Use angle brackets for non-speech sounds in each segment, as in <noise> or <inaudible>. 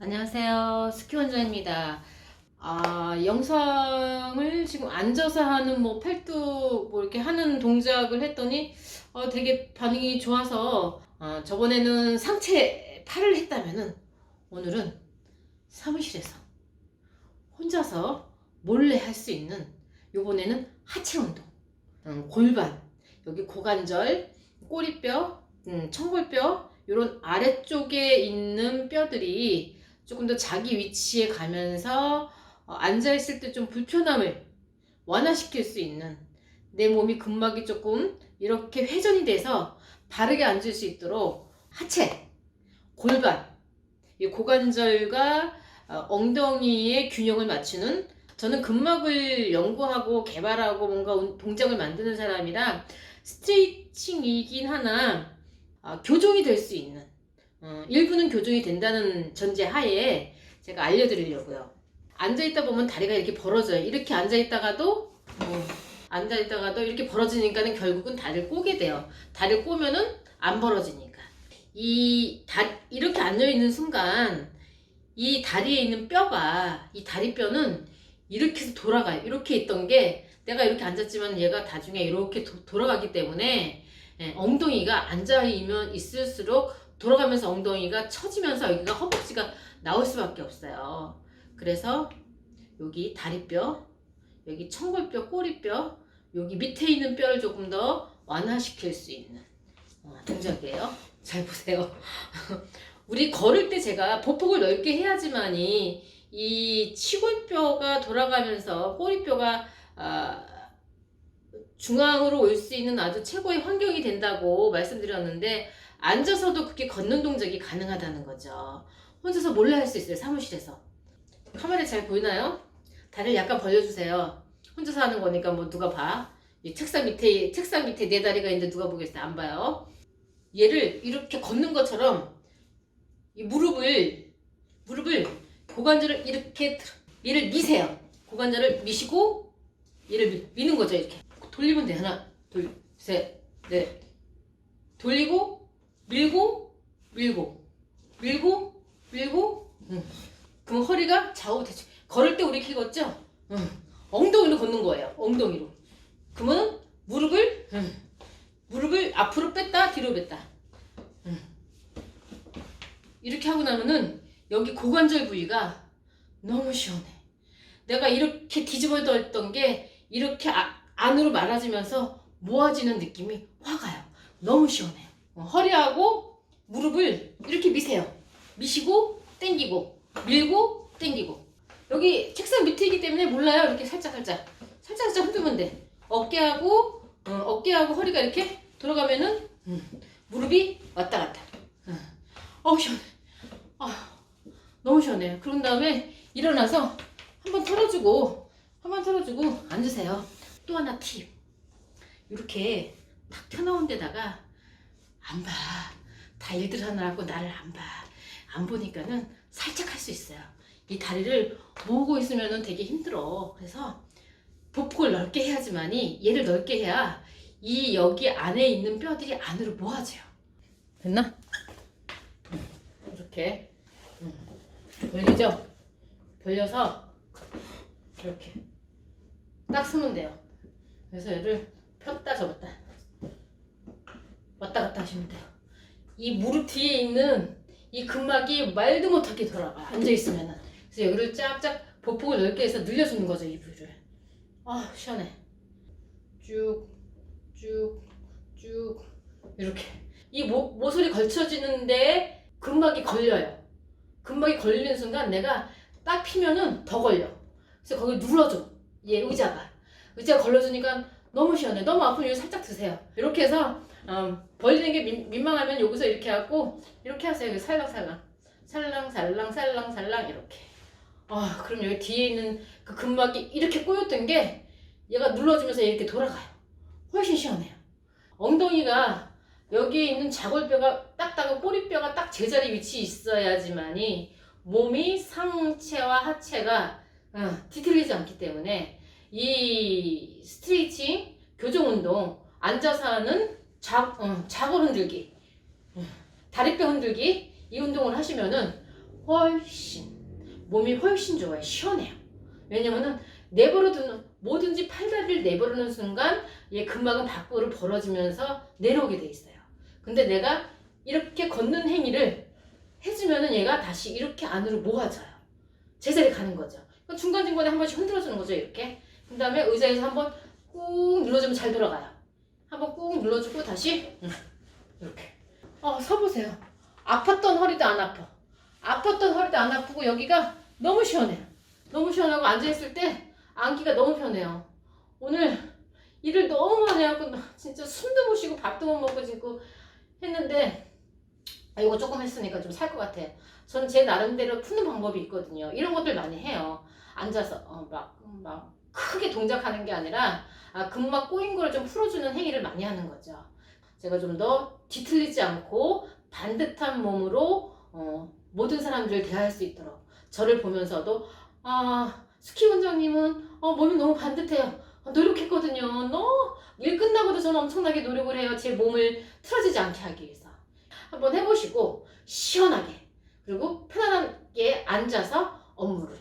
안녕하세요. 스키 원장입니다. 아, 영상을 지금 앉아서 하는 뭐 팔뚝 뭐 이렇게 하는 동작을 했더니 어, 되게 반응이 좋아서 아, 저번에는 상체 팔을 했다면은 오늘은 사무실에서 혼자서 몰래 할 수 있는 요번에는 하체 운동 음, 골반 여기 고관절 꼬리뼈 음, 청골뼈 요런 아래쪽에 있는 뼈들이 조금 더 자기 위치에 가면서 어, 앉아있을 때 좀 불편함을 완화시킬 수 있는 내 몸이 근막이 조금 이렇게 회전이 돼서 바르게 앉을 수 있도록 하체, 골반, 이 고관절과 어, 엉덩이의 균형을 맞추는 저는 근막을 연구하고 개발하고 뭔가 운- 동작을 만드는 사람이라 스트레칭이긴 하나 아, 교정이 될 수 있는 어, 일부는 교정이 된다는 전제 하에 제가 알려드리려고요. 앉아있다 보면 다리가 이렇게 벌어져요. 이렇게 앉아있다가도 어, 앉아있다가도 이렇게 벌어지니까는 결국은 다리를 꼬게 돼요. 다리를 꼬면은 안 벌어지니까. 이 다, 이렇게 앉아있는 순간 이 다리에 있는 뼈가 이 다리뼈는 이렇게 해서 돌아가요. 이렇게 있던 게 내가 이렇게 앉았지만 얘가 나중에 이렇게 도- 돌아가기 때문에 예, 엉덩이가 앉아있으면 있을수록 돌아가면서 엉덩이가 처지면서 여기가 허벅지가 나올 수밖에 없어요. 그래서 여기 다리뼈, 여기 청골뼈, 꼬리뼈, 여기 밑에 있는 뼈를 조금 더 완화시킬 수 있는 어, 동작이에요. 잘 보세요. <laughs> 우리 걸을 때 제가 보폭을 넓게 해야지만이 이 치골뼈가 돌아가면서 꼬리뼈가 아, 중앙으로 올 수 있는 아주 최고의 환경이 된다고 말씀드렸는데 앉아서도 그렇게 걷는 동작이 가능하다는 거죠. 혼자서 몰래 할 수 있어요, 사무실에서. 카메라 잘 보이나요? 다리를 약간 벌려주세요. 혼자서 하는 거니까 뭐 누가 봐. 이 책상 밑에, 책상 밑에 내 다리가 있는데 누가 보겠어요? 안 봐요. 얘를 이렇게 걷는 것처럼 이 무릎을, 무릎을, 고관절을 이렇게, 얘를 미세요. 고관절을 미시고 얘를 미, 미는 거죠, 이렇게. 돌리면 돼. 하나, 둘, 셋, 넷. 돌리고, 밀고 밀고 밀고 밀고 응. 그럼 허리가 좌우 대칭 걸을 때 우리 걷죠? 응. 엉덩이로 걷는 거예요 엉덩이로 그러면 무릎을 응. 무릎을 앞으로 뺐다 뒤로 뺐다 응. 이렇게 하고 나면은 여기 고관절 부위가 너무 시원해 내가 이렇게 뒤집어졌던 게 이렇게 아- 안으로 말아지면서 모아지는 느낌이 확 가요 너무 시원해요 어, 허리하고 무릎을 이렇게 미세요. 미시고 당기고 밀고 당기고 여기 책상 밑이기 때문에 몰라요. 이렇게 살짝 살짝 살짝 살짝 흔들면 돼. 어깨하고 어, 어깨하고 허리가 이렇게 돌아가면은 음, 무릎이 왔다 갔다. 음. 어우 시원해. 아 너무 시원해요. 그런 다음에 일어나서 한번 털어주고 한번 털어주고 앉으세요. 또 하나 팁. 이렇게 탁 펴놓은 데다가 안 봐. 다 일들 하느라고 나를 안 봐. 안 보니까는 살짝 할 수 있어요. 이 다리를 모으고 있으면은 되게 힘들어. 그래서 보폭을 넓게 해야지만이 얘를 넓게 해야 이 여기 안에 있는 뼈들이 안으로 모아져요. 됐나? 음, 이렇게 음, 벌리죠? 벌려서 이렇게 딱 쓰면 돼요. 그래서 얘를 폈다 접었다 왔다 갔다 하시면 돼요. 이 무릎 뒤에 있는 이 근막이 말도 못하게 돌아가 앉아 있으면은. 그래서 여기를 쫙쫙 보폭을 넓게 해서 늘려주는 거죠 이 부위를. 아 시원해. 쭉 쭉 쭉 이렇게. 이 모, 모서리 걸쳐지는데 근막이 걸려요. 근막이 걸리는 순간 내가 딱 피면은 더 걸려. 그래서 거기 눌러줘 얘 의자가. 의자가 걸려주니까 너무 시원해 너무 아프면 살짝 드세요 이렇게 해서 어, 벌리는 게 민, 민망하면 여기서 이렇게 하고 이렇게 하세요. 살랑살랑 살랑살랑 살랑살랑 이렇게. 아 그럼 여기 뒤에 있는 그 근막이 이렇게 꼬였던 게 얘가 눌러주면서 이렇게 돌아가요. 훨씬 시원해요. 엉덩이가 여기에 있는 자골뼈가 딱딱한 꼬리뼈가 딱 제자리 위치에 있어야지만이 몸이 상체와 하체가 어, 뒤틀리지 않기 때문에 이 스트레칭 교정 운동 앉아서 하는 자, 어, 자골 흔들기, 어, 다리뼈 흔들기 이 운동을 하시면은 훨씬 몸이 훨씬 좋아요. 시원해요. 왜냐면은 내버려두는 뭐든지 팔다리를 내버려놓는 순간 얘 근막은 밖으로 벌어지면서 내려오게 돼 있어요. 근데 내가 이렇게 걷는 행위를 해주면은 얘가 다시 이렇게 안으로 모아져요. 제자리 가는 거죠. 그럼 중간중간에 한 번씩 흔들어주는 거죠. 이렇게. 그 다음에 의자에서 한번 꾹 눌러주면 잘 돌아가요. 한번 꾹 눌러주고 다시 음, 이렇게. 어, 서보세요. 아팠던 허리도 안 아파. 아팠던 허리도 안 아프고 여기가 너무 시원해요. 너무 시원하고 앉아있을 때 앉기가 너무 편해요. 오늘 일을 너무 많이 하고 나 진짜 숨도 못 쉬고 밥도 못 먹고 지고 했는데 아, 이거 조금 했으니까 좀 살 것 같아. 저는 제 나름대로 푸는 방법이 있거든요. 이런 것들 많이 해요. 앉아서 어, 막, 막 크게 동작하는 게 아니라 아, 근막 꼬인 걸 좀 풀어주는 행위를 많이 하는 거죠. 제가 좀 더 뒤틀리지 않고 반듯한 몸으로 어, 모든 사람들을 대할 수 있도록 저를 보면서도 아 스키 원장님은 어, 몸이 너무 반듯해요. 어, 노력했거든요. 너무 일 끝나고도 저는 엄청나게 노력을 해요. 제 몸을 틀어지지 않게 하기 위해서. 한번 해보시고 시원하게 그리고 편안하게 앉아서 업무를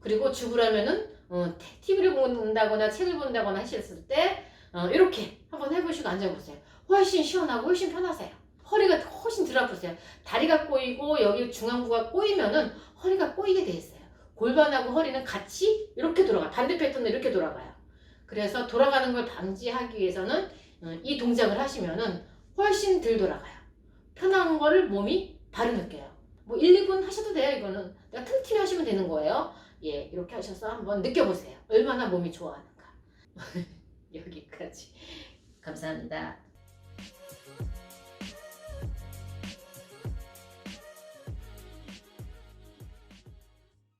그리고 주부라면은 어, TV를 본다거나 책을 본다거나 하셨을 때 어, 이렇게 한번 해보시고 앉아보세요. 훨씬 시원하고 훨씬 편하세요. 허리가 훨씬 덜 아프세요. 다리가 꼬이고 여기 중앙부가 꼬이면은 허리가 꼬이게 돼 있어요. 골반하고 허리는 같이 이렇게 돌아가. 반대 패턴으로 이렇게 돌아가요. 그래서 돌아가는 걸 방지하기 위해서는 어, 이 동작을 하시면은 훨씬 덜 돌아가요. 편한 거를 몸이 바로 느껴요. 뭐 1, 2분 하셔도 돼요, 이거는. 그냥 틈틈이 하시면 되는 거예요. 예, 이렇게 하셔서 한번 느껴보세요. 얼마나 몸이 좋아하는가. <laughs> 여기까지. 감사합니다.